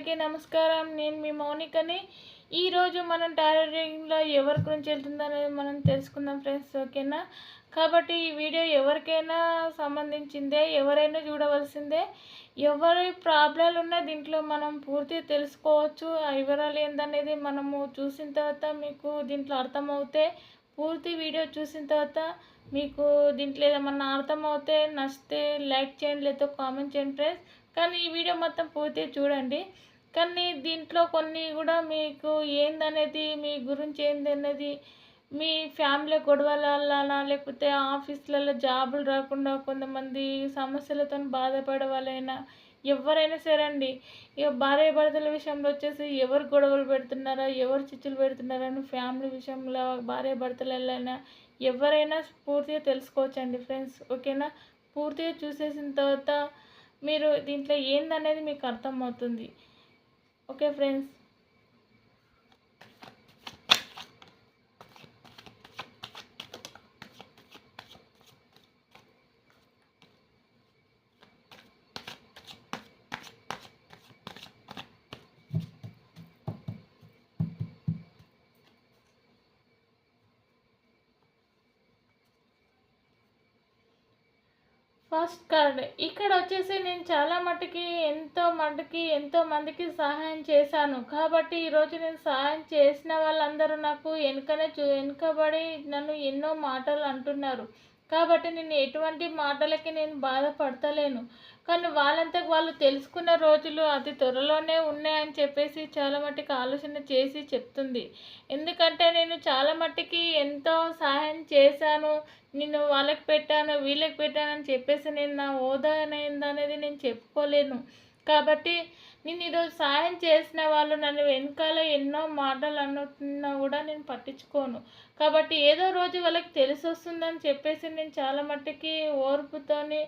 అందరికీ నమస్కారం. నేను మీ మౌనికని. ఈరోజు మనం టారెట్ రీడింగ్లో ఎవరి గురించి వెళ్తుందనేది మనం తెలుసుకుందాం ఫ్రెండ్స్ ఓకేనా? కాబట్టి ఈ వీడియో ఎవరికైనా సంబంధించిందే ఎవరైనా చూడవలసిందే. ఎవరి ప్రాబ్లాలు ఉన్నా దీంట్లో మనం పూర్తిగా తెలుసుకోవచ్చు. ఆ వివరాలు ఏందనేది మనము చూసిన తర్వాత మీకు దీంట్లో అర్థమవుతే పూర్తి వీడియో చూసిన తర్వాత మీకు దీంట్లో ఏమన్నా అర్థమవుతే నచ్చితే లైక్ చేయండి లేదా కామెంట్ చేయండి ఫ్రెండ్స్. కానీ ఈ వీడియో మొత్తం పూర్తిగా చూడండి. కానీ దీంట్లో కొన్ని కూడా మీకు ఏందనేది మీ గురించి ఏందనేది మీ ఫ్యామిలీ గొడవలనా లేకపోతే ఆఫీస్లలో జాబులు రాకుండా కొంతమంది సమస్యలతో బాధపడే వాళ్ళైనా ఎవరైనా సరే అండి ఇక భార్య భర్తల విషయంలో వచ్చేసి ఎవరు గొడవలు పెడుతున్నారా ఎవరు చిచ్చులు పెడుతున్నారా అని ఫ్యామిలీ విషయంలో భార్య భర్తలైనా ఎవరైనా పూర్తిగా తెలుసుకోవచ్చండి ఫ్రెండ్స్. ఓకేనా? పూర్తిగా చూసేసిన తర్వాత మీరు దీంట్లో ఏందనేది మీకు అర్థమవుతుంది. Okay friends first card. ఇక్కడ వచ్చేసి నేను చాలా మటుకి ఎంతో మటుకి ఎంతో మందికి సహాయం చేశాను. కాబట్టి ఈరోజు నేను సహాయం చేసిన వాళ్ళందరూ నాకు వెనుకనే చూ వెనుకబడి నన్ను ఎన్నో మాటలు అంటున్నారు. కాబట్టి నేను ఎటువంటి మాటలకి నేను బాధపడతలేను. కానీ వాళ్ళంతకు వాళ్ళు తెలుసుకున్న రోజులు అతి త్వరలోనే ఉన్నాయని చెప్పేసి చాలా మట్టుకు ఆలోచన చేసి చెప్తుంది. ఎందుకంటే నేను చాలా మట్టుకి ఎంతో సహాయం చేశాను. నేను వాళ్ళకి పెట్టాను వీళ్ళకి పెట్టాను అని చెప్పేసి నేను నా హోదా అనేది నేను చెప్పుకోలేను. కాబట్టి నేను ఈరోజు సాయం చేసిన వాళ్ళు నన్ను వెనకాల ఎన్నో మాటలు అన్నట్టున్నా కూడా నేను పట్టించుకోను. కాబట్టి ఏదో రోజు వాళ్ళకి తెలిసి వస్తుందని చెప్పేసి నేను చాలా మట్టుకి ఓర్పుతోని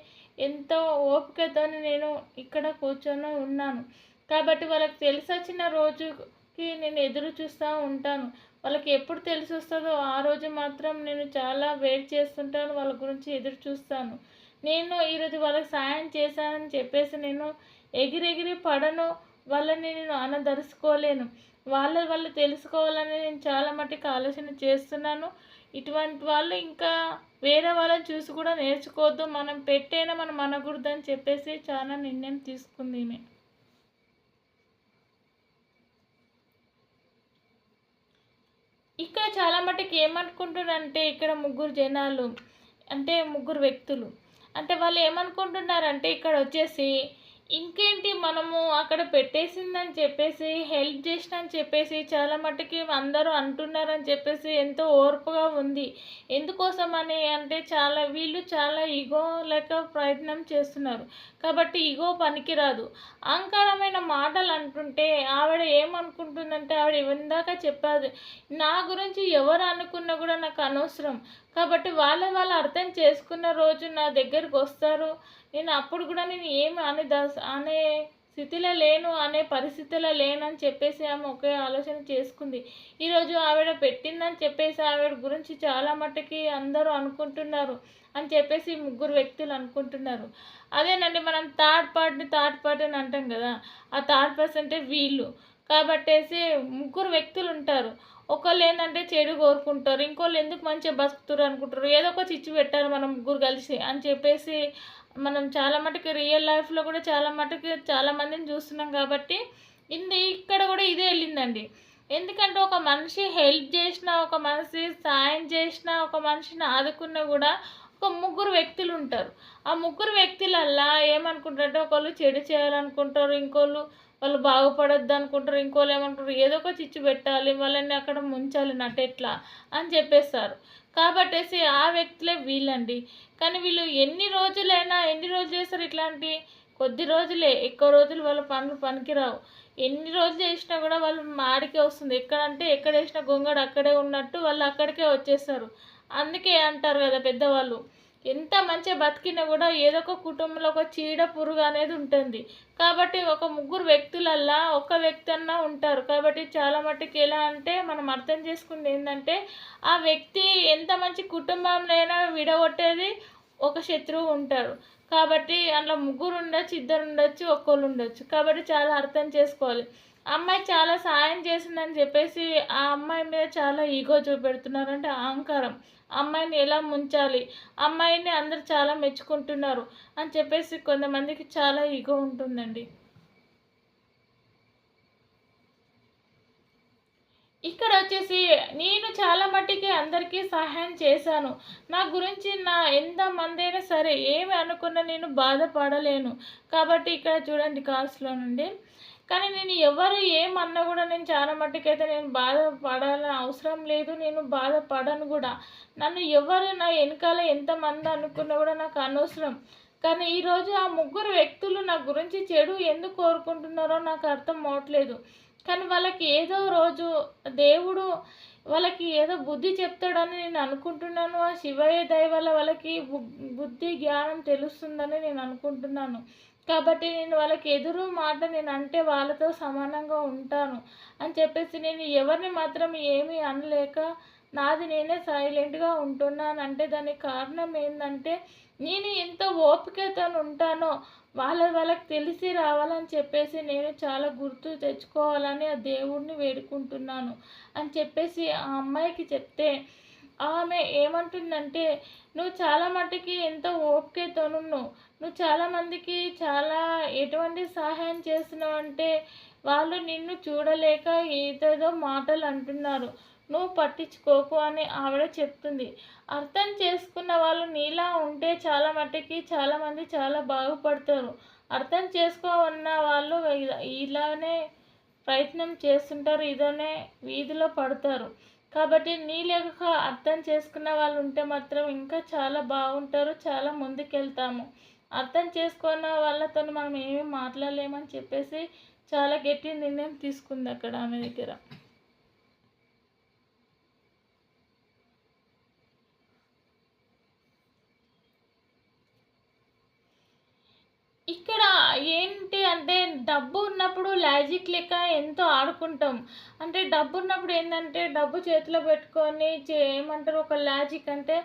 ఎంతో ఓపికతోని నేను ఇక్కడ కూర్చొని ఉన్నాను. కాబట్టి వాళ్ళకి తెలిసి వచ్చిన రోజుకి నేను ఎదురు చూస్తూ ఉంటాను. వాళ్ళకి ఎప్పుడు తెలిసి వస్తుందో ఆ రోజు మాత్రం నేను చాలా వెయిట్ చేస్తుంటాను వాళ్ళ గురించి ఎదురు చూస్తాను. నేను ఈరోజు వాళ్ళకి సాయం చేశానని చెప్పేసి నేను ఎగిరెగిరి పడను వాళ్ళని నేను ఆనందరుచుకోలేను వాళ్ళ వాళ్ళు తెలుసుకోవాలని నేను చాలా మట్టుకు ఆలోచన చేస్తున్నాను. ఇటువంటి వాళ్ళు ఇంకా వేరే వాళ్ళని చూసి కూడా నేర్చుకోవద్దు. మనం పెట్టైనా మనం అనకూడదని చెప్పేసి చాలా నిర్ణయం తీసుకుంది ఈమె ఇక్కడ చాలా మట్టుకు ఏమనుకుంటున్నారంటే ఇక్కడ ముగ్గురు జనాలు అంటే ముగ్గురు వ్యక్తులు. అంటే వాళ్ళు ఏమనుకుంటున్నారంటే ఇక్కడ వచ్చేసి ఇంకేంటి మనము అక్కడ పెట్టేసిందని చెప్పేసి హెల్ప్ చేసిన అని చెప్పేసి చాలా మట్టుకి అందరూ అంటున్నారని చెప్పేసి ఎంతో ఓర్పుగా ఉంది. ఎందుకోసం అని అంటే చాలా వీళ్ళు చాలా ఇగో లేక ప్రయత్నం చేస్తున్నారు. కాబట్టి ఇగో పనికిరాదు. అహంకారమైన మాటలు అంటుంటే ఆవిడ ఏమనుకుంటుందంటే ఆవిడ ఇందాక చెప్పాదు నా గురించి ఎవరు అనుకున్నా కూడా నాకు అనవసరం. కాబట్టి వాళ్ళ వాళ్ళు అర్థం చేసుకున్న రోజు నా దగ్గరికి వస్తారు. నేను అప్పుడు కూడా నేను ఏమి అని దాస్ అనే స్థితిలో లేను అనే పరిస్థితిలో లేనని చెప్పేసి ఆమె ఒకే ఆలోచన చేసుకుంది. ఈరోజు ఆవిడ పెట్టిందని చెప్పేసి ఆవిడ గురించి చాలా మట్టుకి అందరూ అనుకుంటున్నారు అని చెప్పేసి ముగ్గురు వ్యక్తులు అనుకుంటున్నారు. అదేనండి మనం థర్డ్ పార్ట్ని థర్డ్ పార్ట్ అని అంటాం కదా ఆ థర్డ్ పర్సన్ అంటే వీళ్ళు. కాబట్టేసి ముగ్గురు వ్యక్తులు ఉంటారు. ఒకళ్ళు ఏంటంటే చెడు కోరుకుంటారు ఇంకోళ్ళు ఎందుకు మంచిగా బతుకుతారు అనుకుంటారు ఏదో ఒక చిచ్చు పెట్టారు మనం ముగ్గురు కలిసి అని చెప్పేసి మనం చాలా మటుకు రియల్ లైఫ్లో కూడా చాలా మటుకు చాలామందిని చూస్తున్నాం కాబట్టి ఇది ఇక్కడ కూడా ఇదే వెళ్ళిందండి. ఎందుకంటే ఒక మనిషి హెల్ప్ చేసిన ఒక మనిషి సాయం చేసిన ఒక మనిషిని ఆదుకున్నా కూడా ఒక ముగ్గురు వ్యక్తులు ఉంటారు. ఆ ముగ్గురు వ్యక్తులల్లా ఏమనుకుంటారంటే ఒకళ్ళు చెడు చేయాలనుకుంటారు ఇంకోళ్ళు వాళ్ళు బాగుపడొద్దు అనుకుంటారు ఇంకోళ్ళు ఏమనుకుంటారు ఏదో ఒక చిచ్చు పెట్టాలి వాళ్ళని అక్కడ ముంచాలి నటెట్లా అని చెప్పేస్తారు. కాబట్టేసి ఆ వ్యక్తులే వీళ్ళండి. కానీ వీళ్ళు ఎన్ని రోజులైనా ఎన్ని రోజులు చేస్తారు ఇట్లాంటి? కొద్ది రోజులే ఎక్కువ రోజులు వాళ్ళ పనులు పనికిరావు. ఎన్ని రోజులు చేసినా కూడా వాళ్ళు మాడికే వస్తుంది. ఎక్కడంటే ఎక్కడ వేసిన గొంగడు అక్కడే ఉన్నట్టు వాళ్ళు అక్కడికే వచ్చేస్తారు. అందుకే అంటారు కదా పెద్దవాళ్ళు. ఎంత మంచిగా బతికినా కూడా ఏదో ఒక కుటుంబంలో ఒక చీడ పురుగు అనేది ఉంటుంది. కాబట్టి ఒక ముగ్గురు వ్యక్తులల్లా ఒక వ్యక్తి అన్నా ఉంటారు. కాబట్టి చాలా మట్టుకు ఎలా అంటే మనం అర్థం చేసుకుంది ఏంటంటే ఆ వ్యక్తి ఎంత మంచి కుటుంబంలో విడగొట్టేది ఒక శత్రువు ఉంటారు. కాబట్టి అందులో ముగ్గురు ఉండొచ్చు ఇద్దరు ఉండొచ్చు ఒక్కళ్ళు ఉండొచ్చు. కాబట్టి చాలా అర్థం చేసుకోవాలి. అమ్మాయి చాలా సాయం చేసిందని చెప్పేసి ఆ అమ్మాయి మీద చాలా ఈగో చూపెడుతున్నారు అంటే అహంకారం. అమ్మాయిని ఎలా ముంచాలి? అమ్మాయిని అందరు చాలా మెచ్చుకుంటున్నారు అని చెప్పేసి కొంతమందికి చాలా ఈగో ఉంటుందండి. ఇక్కడ వచ్చేసి నేను చాలా మట్టికి అందరికీ సహాయం చేశాను. నా గురించి నా ఎంతమందైనా సరే ఏమి అనుకున్నా నేను బాధపడలేను. కాబట్టి ఇక్కడ చూడండి కాల్స్లో నుండి కానీ నేను ఎవరు ఏమన్నా కూడా నేను చాలా మట్టుకైతే నేను బాధపడాలని అవసరం లేదు. నేను బాధపడను కూడా. నన్ను ఎవరు నా వెనకాల ఎంతమంది అనుకున్నా కూడా నాకు అనవసరం. కానీ ఈరోజు ఆ ముగ్గురు వ్యక్తులు నా గురించి చెడు ఎందుకు కోరుకుంటున్నారో నాకు అర్థం అవట్లేదు. కానీ వాళ్ళకి ఏదో రోజు దేవుడు వాళ్ళకి ఏదో బుద్ధి చెప్తాడని నేను అనుకుంటున్నాను. ఆ శివయ్య దయ వల్ల వాళ్ళకి బుద్ధి జ్ఞానం తెలుస్తుందని నేను అనుకుంటున్నాను. కాబట్టి నేను వాళ్ళకి ఎదురు మాట నేను అంటే వాళ్ళతో సమానంగా ఉంటాను అని చెప్పేసి నేను ఎవరిని మాత్రం ఏమీ అనలేక నాది నేనే సైలెంట్గా ఉంటున్నాను. అంటే దానికి కారణం ఏంటంటే నేను ఎంత ఓపికతో ఉంటానో వాళ్ళ వాళ్ళకి తెలిసి రావాలని చెప్పేసి నేను చాలా గుర్తు తెచ్చుకోవాలని ఆ దేవుడిని వేడుకుంటున్నాను. అని చెప్పేసి ఆ అమ్మాయికి చెప్తే ఆమె ఏమంటుందంటే నువ్వు చాలా మట్టుకి ఎంతో ఓపికతోను నువ్వు చాలామందికి చాలా ఎటువంటి సహాయం చేస్తున్నావు అంటే వాళ్ళు నిన్ను చూడలేక ఏదేదో మాటలు అంటున్నారు. నువ్వు పట్టించుకోకు అని ఆవిడ చెప్తుంది. అర్థం చేసుకున్న వాళ్ళు నీలా ఉంటే చాలా మట్టుకి చాలామంది చాలా బాగుపడతారు. అర్థం చేసుకోవన్న వాళ్ళు ఇలానే ప్రయత్నం చేస్తుంటారు. ఇదనే వీధిలో పడతారు. కాబట్టి నీ లేక అర్థం చేసుకున్న వాళ్ళు ఉంటే మాత్రం ఇంకా చాలా బాగుంటారు చాలా ముందుకెళ్తాము. అర్థం చేసుకున్న వాళ్ళతో మనం ఏమీ మాట్లాడలేమని చెప్పేసి చాలా గట్టి నిర్ణయం తీసుకుంది అక్కడ ఆమె దగ్గర. ఇక్కడ ఏంటి అంటే డబ్బు ఉన్నప్పుడు లాజిక్ లెక్క ఎంతో ఆడుకుంటాం. అంటే డబ్బు ఉన్నప్పుడు ఏంటంటే డబ్బు చేతిలో పెట్టుకొని చే ఏమంటారు ఒక లాజిక్ అంటే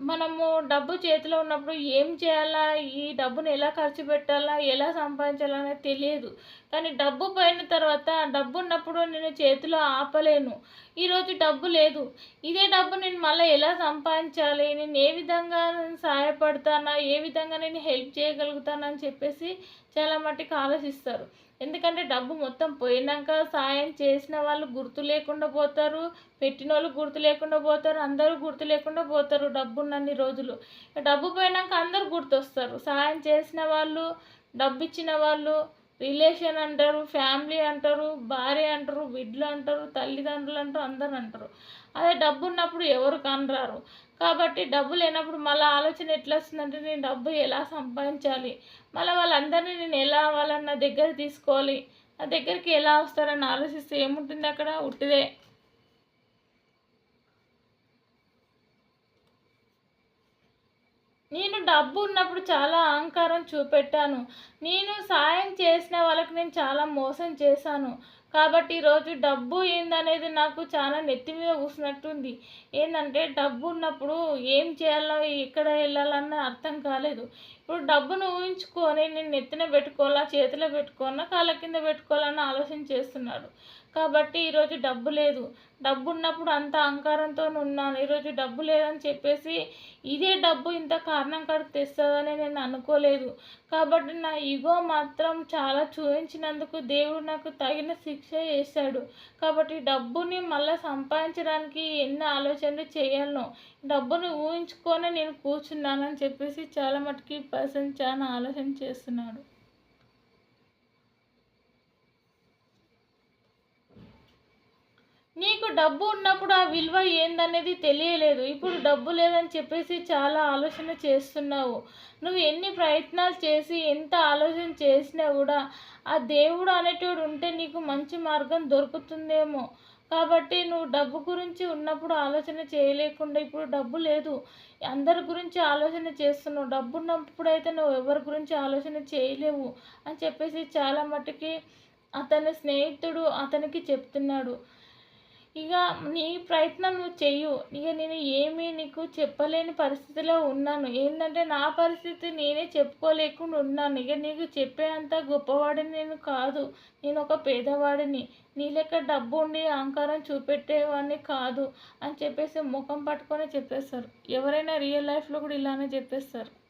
మనము డబ్బు చేతిలో ఉన్నప్పుడు ఏం చేయాలా? ఈ డబ్బును ఎలా ఖర్చు పెట్టాలా? ఎలా సంపాదించాలనేది తెలియదు. కానీ డబ్బు పోయిన తర్వాత డబ్బు ఉన్నప్పుడు నేను చేతిలో ఆపలేను. ఈరోజు డబ్బు లేదు. ఇదే డబ్బు నేను మళ్ళీ ఎలా సంపాదించాలి? నేను ఏ విధంగా సహాయపడతానా? ఏ విధంగా నేను హెల్ప్ చేయగలుగుతానని చెప్పేసి చాలా మట్టుకు ఆలోచిస్తారు. ఎందుకంటే డబ్బు మొత్తం పోయినాక సాయం చేసిన వాళ్ళు గుర్తు లేకుండా పోతారు పెట్టిన వాళ్ళు గుర్తు లేకుండా పోతారు అందరూ గుర్తు లేకుండా పోతారు డబ్బు ఉన్నన్ని రోజులు. డబ్బు పోయినాక అందరు గుర్తొస్తారు. సాయం చేసిన వాళ్ళు డబ్బు ఇచ్చిన వాళ్ళు రిలేషన్ అంటారు ఫ్యామిలీ అంటారు భార్య అంటారు బిడ్డలు అంటారు తల్లిదండ్రులు అంటారు అందరు అంటారు. అదే డబ్బు ఉన్నప్పుడు ఎవరు కనరారు. కాబట్టి డబ్బు లేనప్పుడు మళ్ళీ ఆలోచన ఎట్లా వస్తుందంటే నేను డబ్బు ఎలా సంపాదించాలి? మళ్ళీ వాళ్ళందరినీ నేను ఎలా వాళ్ళని నా దగ్గర తీసుకోవాలి? నా దగ్గరికి ఎలా వస్తారని ఆలోచిస్తే ఏముంటుంది అక్కడ? ఉట్టిదే. నేను డబ్బు ఉన్నప్పుడు చాలా అహంకారం చూపెట్టాను. నేను సాయం చేసిన వాళ్ళకి నేను చాలా మోసం చేశాను. కాబట్టి ఈరోజు డబ్బు ఏందనేది నాకు చాలా నెత్తి మీద కూసినట్టుంది. ఏంటంటే డబ్బు ఉన్నప్పుడు ఏం చేయాలో ఎక్కడ వెళ్ళాలన్న అర్థం కాలేదు. ఇప్పుడు డబ్బును ఊహించుకొని నేను నెత్తిన పెట్టుకోవాలా చేతిలో పెట్టుకోవాలా కాళ్ళ కింద పెట్టుకోవాలని ఆలోచన చేస్తున్నాడు. కాబట్టి ఈరోజు డబ్బు లేదు. డబ్బు ఉన్నప్పుడు అంత అహంకారంతో ఉన్నాను. ఈరోజు డబ్బు లేదని చెప్పేసి ఇదే డబ్బు ఇంత కారణం కాడికి తెస్తుందని నేను అనుకోలేదు. కాబట్టి నా ఈగో మాత్రం చాలా చూపించినందుకు దేవుడు నాకు తగిన శిక్ష చేశాడు. కాబట్టి డబ్బుని మళ్ళీ సంపాదించడానికి ఎన్ని ఆలోచనలు చేయాలనో డబ్బును ఊహించుకొని నేను కూర్చున్నానని చెప్పేసి చాలా మటుకి పర్సన్ చాలా ఆలోచన చేస్తున్నాడు. నీకు డబ్బు ఉన్నప్పుడు ఆ విలువ ఏందనేది తెలియలేదు. ఇప్పుడు డబ్బు లేదని చెప్పేసి చాలా ఆలోచన చేస్తున్నావు. నువ్వు ఎన్ని ప్రయత్నాలు చేసి ఎంత ఆలోచన చేసినా కూడా ఆ దేవుడు అనేటోడు ఉంటే నీకు మంచి మార్గం దొరుకుతుందేమో. కాబట్టి నువ్వు డబ్బు గురించి ఉన్నప్పుడు ఆలోచన చేయలేకుండా ఇప్పుడు డబ్బు లేదు. అందరి గురించి ఆలోచన చేస్తున్నావు. డబ్బు ఉన్నప్పుడు అయితే నువ్వు ఎవరి గురించి ఆలోచన చేయలేవు అని చెప్పేసి చాలా మట్టుకి అతని స్నేహితుడు అతనికి చెప్తున్నాడు. ఇక నీ ప్రయత్నం నువ్వు చెయ్యు. ఇక నేను ఏమీ నీకు చెప్పలేని పరిస్థితిలో ఉన్నాను. ఏంటంటే నా పరిస్థితి నేనే చెప్పుకోలేకుండా ఉన్నాను. ఇక నీకు చెప్పేంత గొప్పవాడిని నేను కాదు. నేను ఒక పేదవాడిని. నీ లెక్క డబ్బు ఉండి అహంకారం చూపెట్టేవాడిని కాదు అని చెప్పేసి ముఖం పట్టుకొని చెప్పేస్తారు. ఎవరైనా రియల్ లైఫ్లో కూడా ఇలానే చెప్పేస్తారు.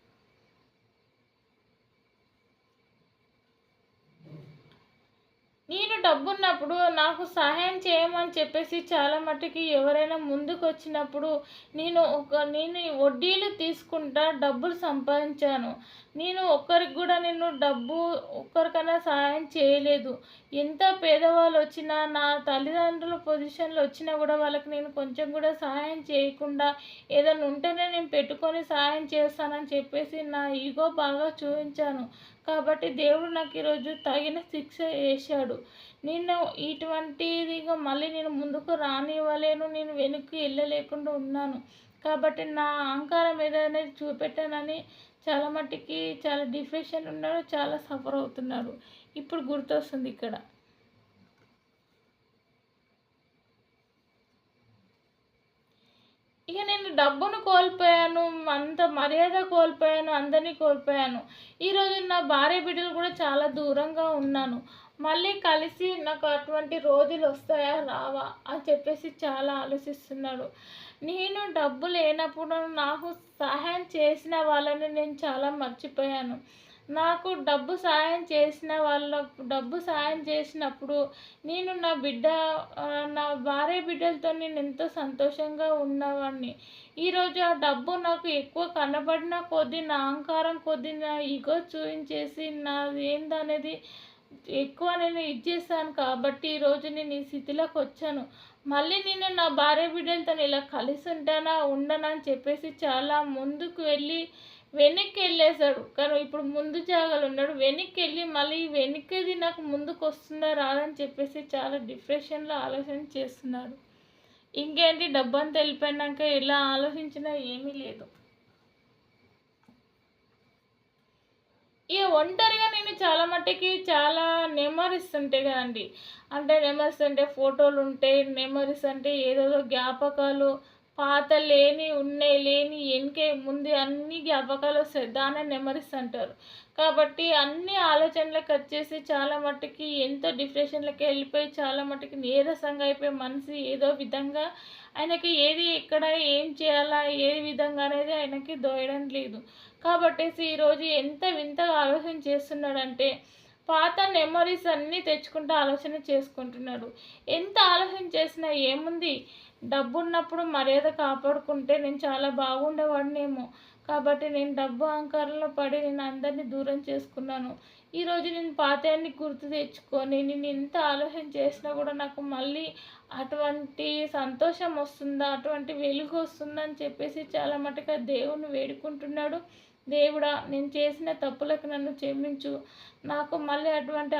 నేను డబ్బున్నప్పుడు నాకు సహాయం చేయమని చెప్పేసి చాలా మట్టుకి ఎవరైనా ముందుకు వచ్చినప్పుడు నేను ఒక నేను వడ్డీలు తీసుకుంటా డబ్బులు సంపాదించాను. నేను ఒక్కరికి కూడా నేను డబ్బు ఒక్కరికైనా సహాయం చేయలేదు. ఎంత పేదవాళ్ళు వచ్చినా నా తల్లిదండ్రుల పొజిషన్లో వచ్చినా కూడా వాళ్ళకి నేను కొంచెం కూడా సహాయం చేయకుండా ఏదైనా ఉంటేనే నేను పెట్టుకొని సహాయం చేస్తానని చెప్పేసి నా ఈగో బాగా చూపించాను. కాబట్టి దేవుడు నాకు ఈరోజు తగిన శిక్ష వేశాడు. నేను ఇటువంటిదిగా మళ్ళీ నేను ముందుకు రానివ్వలేను నేను వెనక్కి వెళ్ళలేకుండా ఉన్నాను. కాబట్టి నా అహంకారం ఏదైనా చూపెట్టానని చాలా మట్టికి చాలా డిప్రెషన్ ఉన్నాడు చాలా సఫర్ అవుతున్నాడు ఇప్పుడు గుర్తొస్తుంది ఇక్కడ. ఇక నేను డబ్బును కోల్పోయాను అంత మర్యాద కోల్పోయాను అందరినీ కోల్పోయాను. ఈరోజు నా భార్య బిడ్డలు కూడా చాలా దూరంగా ఉన్నాను. మళ్ళీ కలిసి నాకు అటువంటి రోజులు వస్తాయా రావా అని చెప్పేసి చాలా ఆలోచిస్తున్నాడు. నేను డబ్బు లేనప్పుడు నాకు సహాయం చేసిన వాళ్ళని నేను చాలా మర్చిపోయాను. నాకు డబ్బు సాయం చేసిన వాళ్ళ డబ్బు సాయం చేసినప్పుడు నేను నా బిడ్డ నా భార్య బిడ్డలతో నేను ఎంతో సంతోషంగా ఉన్నవాడిని ఈరోజు ఆ డబ్బు నాకు ఎక్కువ కనబడిన కొద్దీ నా అహంకారం కొద్దీ నా ఈగో చూపించేసి నాది ఏందనేది ఎక్కువ నేను ఇచ్చేసాను కాబట్టి ఈరోజు నేను ఈ స్థితిలోకి వచ్చాను. మళ్ళీ నేను నా భార్య బిడ్డలతో ఇలా కలిసి ఉంటానా ఉండనా అని చెప్పేసి చాలా ముందుకు వెళ్ళి వెనక్కి వెళ్ళేశాడు కానీ ఇప్పుడు ముందు జాగాలు ఉన్నాడు. వెనక్కి వెళ్ళి మళ్ళీ వెనక్కిది నాకు ముందుకు వస్తుందా రాదని చెప్పేసి చాలా డిప్రెషన్లో ఆలోచన చేస్తున్నాడు. ఇంకేంటి? డబ్బంతా వెళ్ళిపోయినాక ఎలా ఆలోచించినా ఏమీ లేదు. ఇక ఒంటరిగా నేను చాలా మట్టుకి చాలా మెమరీస్ ఉంటాయి కదండి. అంటే మెమరీస్ అంటే ఫోటోలు ఉంటాయి మెమరీస్ అంటే ఏదేదో జ్ఞాపకాలు పాత లేని ఉన్నాయి లేని వెనకే ముందు అన్ని జ్ఞాపకాలు వస్తాయి. దాన్ని మెమరీస్ అంటారు. కాబట్టి అన్ని ఆలోచనలకు వచ్చేసి చాలా మట్టుకి ఎంతో డిప్రెషన్లకి వెళ్ళిపోయి చాలా మట్టుకి నీరసంగా అయిపోయి మనసు ఏదో విధంగా ఆయనకి ఏది ఎక్కడ ఏం చేయాలా ఏ విధంగా అనేది ఆయనకి దోయడం లేదు. కాబట్టి ఈరోజు ఎంత వింతగా ఆలోచన చేస్తున్నాడంటే పాత మెమరీస్ అన్నీ తెచ్చుకుంటూ ఆలోచన చేసుకుంటున్నాడు. ఎంత ఆలోచన చేసినా ఏముంది? డబ్బు ఉన్నప్పుడు మర్యాద కాపాడుకుంటే నేను చాలా బాగుండేవాడినేమో. కాబట్టి నేను డబ్బు అహంకారంలో పడి నేను అందరినీ దూరం చేసుకున్నాను. ఈరోజు నేను పాతయాన్ని గుర్తు తెచ్చుకొని నేను ఎంత ఆలోచన చేసినా కూడా నాకు మళ్ళీ అటువంటి సంతోషం వస్తుందా అటువంటి వెలుగు వస్తుందని చెప్పేసి చాలా మటుగా దేవుణ్ణి వేడుకుంటున్నాడు. దేవుడా నేను చేసిన తప్పులకు నన్ను క్షమించు. నాకు మళ్ళీ అటువంటి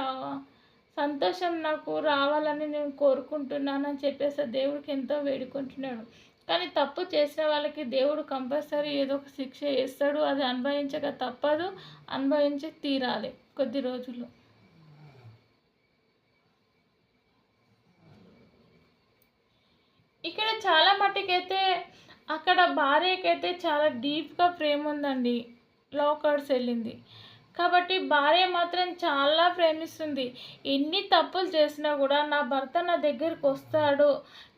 సంతోషం నాకు రావాలని నేను కోరుకుంటున్నాను అని చెప్పేసి దేవుడికి ఎంతో వేడుకుంటున్నాడు. కానీ తప్పు చేసిన వాళ్ళకి దేవుడు కంపల్సరీ ఏదో ఒక శిక్ష వేస్తాడు. అది అనుభవించక తప్పదు. అనుభవించి తీరాలి కొద్ది రోజులు. ఇక్కడ చాలా మట్టుకైతే అక్కడ భార్యకైతే చాలా డీప్గా ప్రేమ ఉందండి. లవ్ వెళ్ళింది. కాబట్టి భార్య మాత్రం చాలా ప్రేమిస్తుంది. ఎన్ని తప్పులు చేసినా కూడా నా భర్త నా దగ్గరికి వస్తాడు.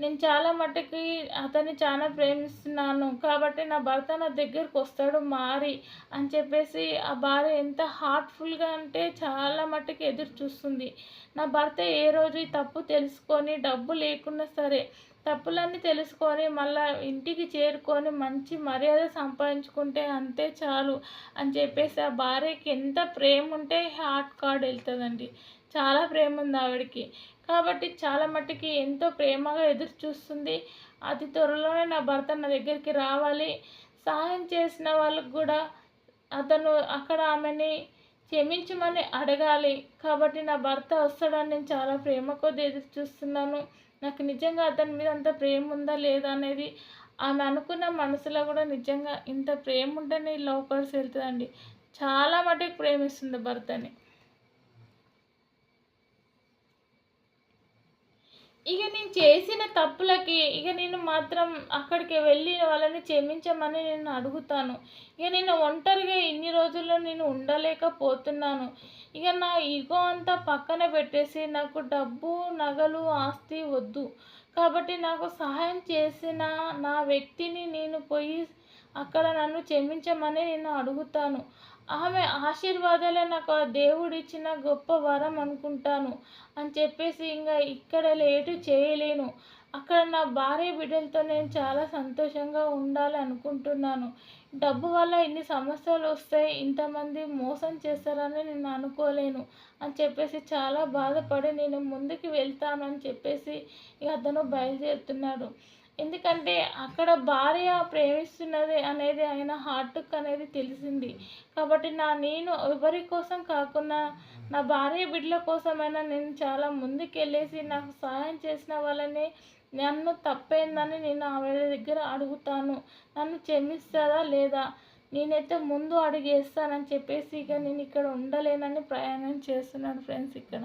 నేను చాలా మట్టుకి అతన్ని చాలా ప్రేమిస్తున్నాను. కాబట్టి నా భర్త నా దగ్గరికి వస్తాడు మారి అని చెప్పేసి ఆ భార్య ఎంత హార్ట్ఫుల్గా అంటే చాలా మట్టుకి ఎదురు చూస్తుంది. నా భర్త ఏ రోజు ఈ తప్పు తెలుసుకొని డబ్బు లేకున్నా సరే తప్పులన్నీ తెలుసుకొని మళ్ళీ ఇంటికి చేరుకొని మంచి మర్యాద సంపాదించుకుంటే అంతే చాలు అని చెప్పేసి ఆ భార్యకి ఎంత ప్రేమ ఉంటే హార్ట్ కార్డ్ వెళ్తుందండి. చాలా ప్రేమ ఉంది ఆవిడకి. కాబట్టి చాలా మట్టుకి ఎంతో ప్రేమగా ఎదురు చూస్తుంది. అతి త్వరలోనే నా భర్త నా దగ్గరికి రావాలి. సహాయం చేసిన వాళ్ళకు కూడా అతను అక్కడ ఆమెని క్షమించమని అడగాలి. కాబట్టి నా భర్త వస్తాడని నేను చాలా ప్రేమ కొద్ది ఎదురు చూస్తున్నాను. నాకు నిజంగా అతని మీద అంత ప్రేమ ఉందా లేదా అనేది ఆమె అనుకున్న మనసులో కూడా నిజంగా ఇంత ప్రేమ ఉంటేనే లవ్ వెళ్తుందండి. చాలా మటుకు ప్రేమిస్తుంది భర్తని. ఇక నేను చేసిన తప్పులకి ఇక నేను మాత్రం అక్కడికి వెళ్ళి వాళ్ళని క్షమించమని నేను అడుగుతాను. ఇక నేను ఒంటరిగా ఇన్ని రోజుల్లో నేను ఉండలేకపోతున్నాను. ఇక నా ఈగో అంతా పక్కన పెట్టేసి నాకు డబ్బు నగలు ఆస్తి వద్దు. కాబట్టి నాకు సహాయం చేసిన నా వ్యక్తిని నేను పోయి అక్కడ నన్ను క్షమించమని నేను అడుగుతాను. ఆమె ఆశీర్వాదాలే నాకు ఆ దేవుడిచ్చిన గొప్ప వరం అనుకుంటాను అని చెప్పేసి ఇంకా ఇక్కడ లేటు చేయలేను. అక్కడ నా భార్య బిడ్డలతో నేను చాలా సంతోషంగా ఉండాలి అనుకుంటున్నాను. డబ్బు వల్ల ఇన్ని సమస్యలు వస్తాయి ఇంతమంది మోసం చేస్తారని నేను అనుకోలేను అని చెప్పేసి చాలా బాధపడి నేను ముందుకు వెళ్తానని చెప్పేసి ఇక అతను బయలుదేరుతున్నాడు. ఎందుకంటే అక్కడ భార్య ప్రేమిస్తున్నది అనేది ఆయన హార్ట్కి అనేది తెలిసింది. కాబట్టి నా నేను ఎవరి కోసం కాకుండా నా భార్య బిడ్డల కోసమైనా నేను చాలా ముందుకెళ్ళేసి నాకు సహాయం చేసిన వాళ్ళని నన్ను తప్పైందని నేను ఆవిడ దగ్గర అడుగుతాను. నన్ను క్షమిస్తారా లేదా? నేనైతే ముందు అడుగేస్తానని చెప్పేసి ఇక నేను ఇక్కడ ఉండలేనని ప్రయాణం చేస్తున్నాను ఫ్రెండ్స్ ఇక్కడ.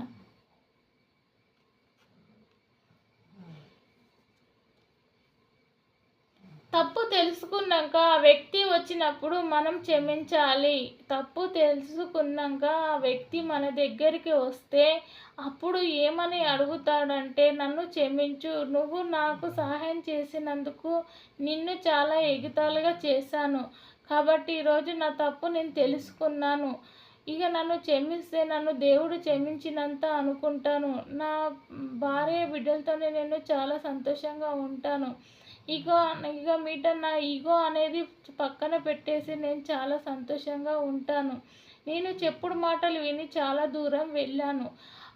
తప్పు తెలుసుకున్నాక ఆ వ్యక్తి వచ్చినప్పుడు మనం క్షమించాలి. తప్పు తెలుసుకున్నాక ఆ వ్యక్తి మన దగ్గరికి వస్తే అప్పుడు ఏమని అడుగుతాడంటే నన్ను క్షమించు. నువ్వు నాకు సహాయం చేసినందుకు నిన్ను చాలా ఎగితాలుగా చేశాను. కాబట్టి ఈరోజు నా తప్పు నేను తెలుసుకున్నాను. ఇక నన్ను క్షమిస్తే నన్ను దేవుడు క్షమించినంత అనుకుంటాను. నా భార్య బిడ్డలతోనే నేను చాలా సంతోషంగా ఉంటాను. ఈగో ఇక మీట నా ఈగో అనేది పక్కన పెట్టేసి నేను చాలా సంతోషంగా ఉంటాను. నేను చెప్పుడు మాటలు విని చాలా దూరం వెళ్ళాను.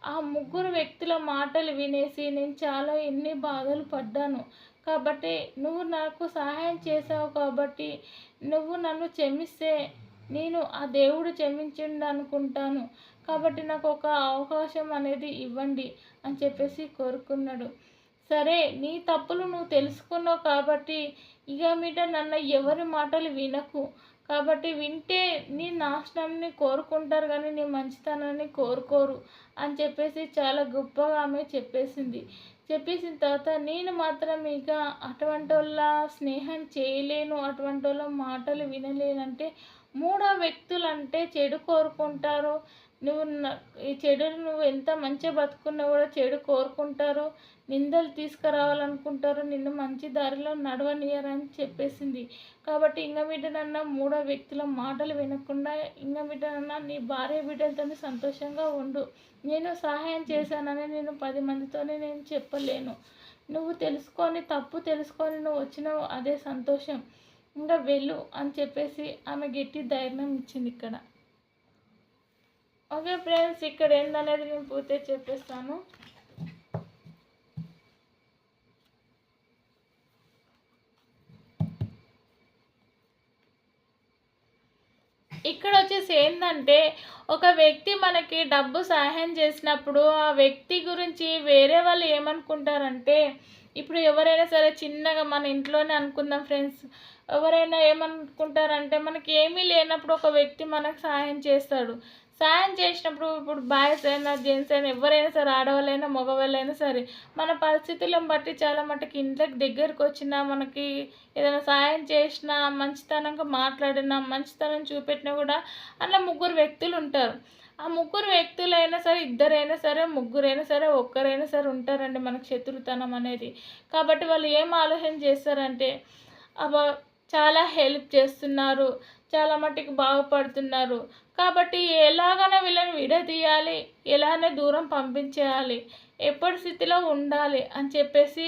ఆ ముగ్గురు వ్యక్తుల మాటలు వినేసి నేను చాలా ఎన్ని బాధలు పడ్డాను. కాబట్టి నువ్వు నాకు సహాయం చేసావు కాబట్టి నువ్వు నన్ను క్షమిస్తే నేను ఆ దేవుడు క్షమించండి అనుకుంటాను. కాబట్టి నాకు ఒక అవకాశం అనేది ఇవ్వండి అని చెప్పేసి కోరుకున్నాడు. సరే నీ తప్పులు నువ్వు తెలుసుకున్నావు కాబట్టి ఇక మీట నన్ను ఎవరి మాటలు వినకు. కాబట్టి వింటే నీ నాశనాన్ని కోరుకుంటారు కానీ నీ మంచితనాన్ని కోరుకోరు అని చెప్పేసి చాలా గొప్పగా ఆమె చెప్పేసింది. చెప్పేసిన తర్వాత నేను మాత్రం ఇక అటువంటి వాళ్ళ స్నేహం చేయలేను అటువంటి వాళ్ళ మాటలు వినలేనంటే మూడో వ్యక్తులు అంటే చెడు కోరుకుంటారు. నువ్వు ఈ చెడును నువ్వు ఎంత మంచిగా బతుకున్నా కూడా చెడు కోరుకుంటారు నిందలు తీసుకురావాలనుకుంటారు నిన్ను మంచి దారిలో నడవనియరని చెప్పేసింది. కాబట్టి ఇంక బిడ్డనన్నా మూడో వ్యక్తుల మాటలు వినకుండా ఇంక బిడ్డనన్నా నీ భార్య బిడ్డలతో సంతోషంగా ఉండు. నేను సహాయం చేశానని నేను పది మందితోనే నేను చెప్పలేను. నువ్వు తెలుసుకొని తప్పు తెలుసుకొని నువ్వు వచ్చినావు అదే సంతోషం. ఇంకా వెళ్ళు అని చెప్పేసి ఆమె గట్టి ధైర్యం ఇచ్చింది ఇక్కడ. ఓకే ఫ్రెండ్స్ ఇక్కడ ఏందనేది నేను పూర్తి చెప్పేస్తాను. ఇక్కడ వచ్చేసి ఏంటంటే ఒక వ్యక్తి మనకి డబ్బు సహాయం చేసినప్పుడు ఆ వ్యక్తి గురించి వేరే వాళ్ళు ఏమనుకుంటారంటే ఇప్పుడు ఎవరైనా సరే చిన్నగా మన ఇంట్లోనే అనుకుందాం ఫ్రెండ్స్ ఎవరైనా ఏమనుకుంటారంటే మనకి ఏమీ లేనప్పుడు ఒక వ్యక్తి మనకు సహాయం చేస్తాడు. సాయం చేసినప్పుడు ఇప్పుడు బాయ్స్ అయినా జెంట్స్ అయినా ఎవరైనా సరే ఆడవాళ్ళైనా మగవాళ్ళైనా సరే మన పరిస్థితులను బట్టి చాలా మటుకు ఇంట్లోకి దగ్గరకు వచ్చినా మనకి ఏదైనా సాయం చేసినా మంచితనంగా మాట్లాడినా మంచితనం చూపెట్టినా కూడా అలా ముగ్గురు వ్యక్తులు ఉంటారు. ఆ ముగ్గురు వ్యక్తులైనా సరే ఇద్దరైనా సరే ముగ్గురైనా సరే ఒక్కరైనా సరే ఉంటారండి మనకు శత్రుతనం అనేది. కాబట్టి వాళ్ళు ఏం ఆలోచన చేస్తారంటే అబ్బా చాలా హెల్ప్ చేస్తున్నారు చాలా మట్టుకు బాగుపడుతున్నారు. కాబట్టి ఎలాగైనా వీళ్ళని విడదీయాలి. ఎలానే దూరం పంపించేయాలి. ఎప్పటి స్థితిలో ఉండాలి అని చెప్పేసి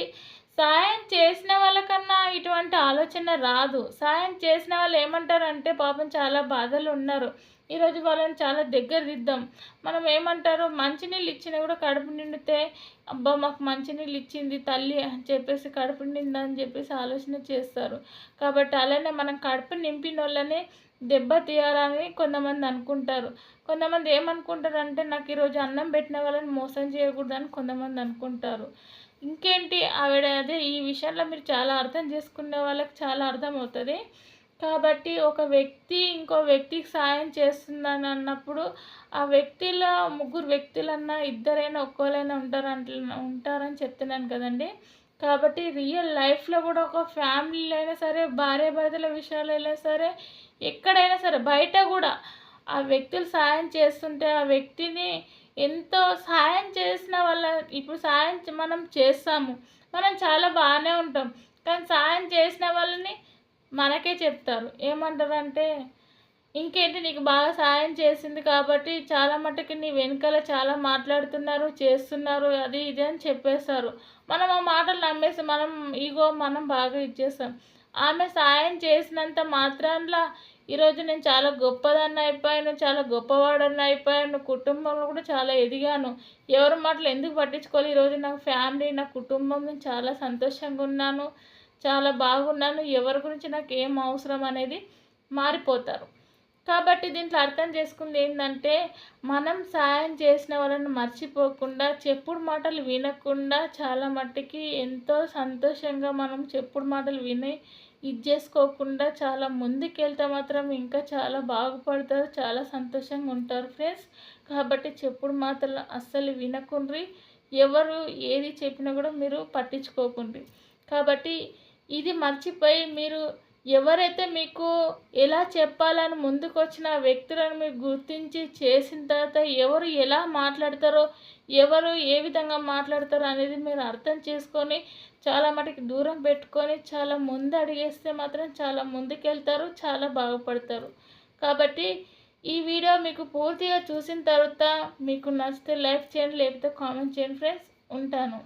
సాయం చేసిన వాళ్ళకన్నా ఇటువంటి ఆలోచన రాదు. సాయం చేసిన వాళ్ళు ఏమంటారంటే పాపం చాలా బాధలు ఉన్నారు. ఈరోజు వాళ్ళని చాలా దగ్గర దిద్దాం మనం ఏమంటారు మంచినీళ్ళు ఇచ్చినా కూడా కడుపు నిండితే అబ్బా మాకు మంచినీళ్ళు ఇచ్చింది తల్లి అని చెప్పేసి కడుపు నిండిందని చెప్పేసి ఆలోచన చేస్తారు. కాబట్టి అలానే మనం కడుపు నింపిన వాళ్ళనే దెబ్బ తీయాలని కొంతమంది అనుకుంటారు. కొంతమంది ఏమనుకుంటారు అంటే నాకు ఈరోజు అన్నం పెట్టిన వాళ్ళని మోసం చేయకూడదని కొంతమంది అనుకుంటారు. ఇంకేంటి? ఆవిడ అదే ఈ విషయంలో మీరు చాలా అర్థం చేసుకునే వాళ్ళకి చాలా అర్థమవుతుంది. కాబట్టి ఒక వ్యక్తి ఇంకో వ్యక్తికి సాయం చేస్తుందని అన్నప్పుడు ఆ వ్యక్తిలో ముగ్గురు వ్యక్తులన్నా ఇద్దరైనా ఒక్కోలైనా ఉంటారు ఉంటారని చెప్తున్నాను కదండి. కాబట్టి రియల్ లైఫ్లో కూడా ఒక ఫ్యామిలీలో అయినా సరే భార్య భర్తల విషయాలు అయినా సరే ఎక్కడైనా సరే బయట కూడా ఆ వ్యక్తులు సాయం చేస్తుంటే ఆ వ్యక్తిని ఎంతో సాయం చేసిన వాళ్ళ ఇప్పుడు సాయం మనం చేస్తాము. మనం చాలా బాగానే ఉంటాం. కానీ సాయం చేసిన వాళ్ళని మనకే చెప్తారు. ఏమంటారంటే ఇంకేంటి నీకు బాగా సాయం చేసింది కాబట్టి చాలా మటుకు నీ వెనకాల చాలా మాట్లాడుతున్నారు చేస్తున్నారు అది ఇది అని చెప్పేస్తారు. మనం ఆ మాటలు నమ్మేసి మనం ఈగో మనం బాగా ఇచ్చేస్తాం. ఆమె సాయం చేసినంత మాత్రాన్లా ఈరోజు నేను చాలా గొప్పదాన్ని అయిపోయాను చాలా గొప్పవాడని అయిపోయాను కుటుంబంలో కూడా చాలా ఎదిగాను. ఎవరి మాటలు ఎందుకు పట్టించుకోవాలి? ఈరోజు నాకు ఫ్యామిలీ నా కుటుంబం నేను చాలా సంతోషంగా ఉన్నాను. చాలా బాగున్నాను. ఎవరి గురించి నాకు ఏం అవసరం అనేది మారిపోతారు. కాబట్టి దీంట్లో అర్థం చేసుకుంది ఏంటంటే మనం సాయం చేసిన వాళ్ళని మర్చిపోకుండా చెప్పుడు మాటలు వినకుండా చాలా మట్టికి ఎంతో సంతోషంగా మనం చెప్పుడు మాటలు విని ఇది చేసుకోకుండా చాలా ముందుకెళ్తే మాత్రం ఇంకా చాలా బాగుపడతారు చాలా సంతోషంగా ఉంటారు ఫ్రెండ్స్. కాబట్టి చెప్పుడు మాటలు అస్సలు వినకుండ్రి. ఎవరు ఏది చెప్పినా కూడా మీరు పట్టించుకోకుండ్రి. కాబట్టి ఇది మర్చిపోయి మీరు ఎవరైతే మీకు ఎలా చెప్పాలని ముందుకొచ్చిన వ్యక్తులను మీరు గుర్తించి చేసిన తర్వాత ఎవరు ఎలా మాట్లాడతారో ఎవరు ఏ విధంగా మాట్లాడతారో అనేది మీరు అర్థం చేసుకొని చాలా మటుకు దూరం పెట్టుకొని చాలా ముందు అడిగేస్తే మాత్రం చాలా ముందుకెళ్తారు చాలా బాగుపడతారు. కాబట్టి ఈ వీడియో మీకు పూర్తిగా చూసిన తర్వాత మీకు నచ్చితే లైక్ చేయండి లేకపోతే కామెంట్ చేయండి ఫ్రెండ్స్. ఉంటాను.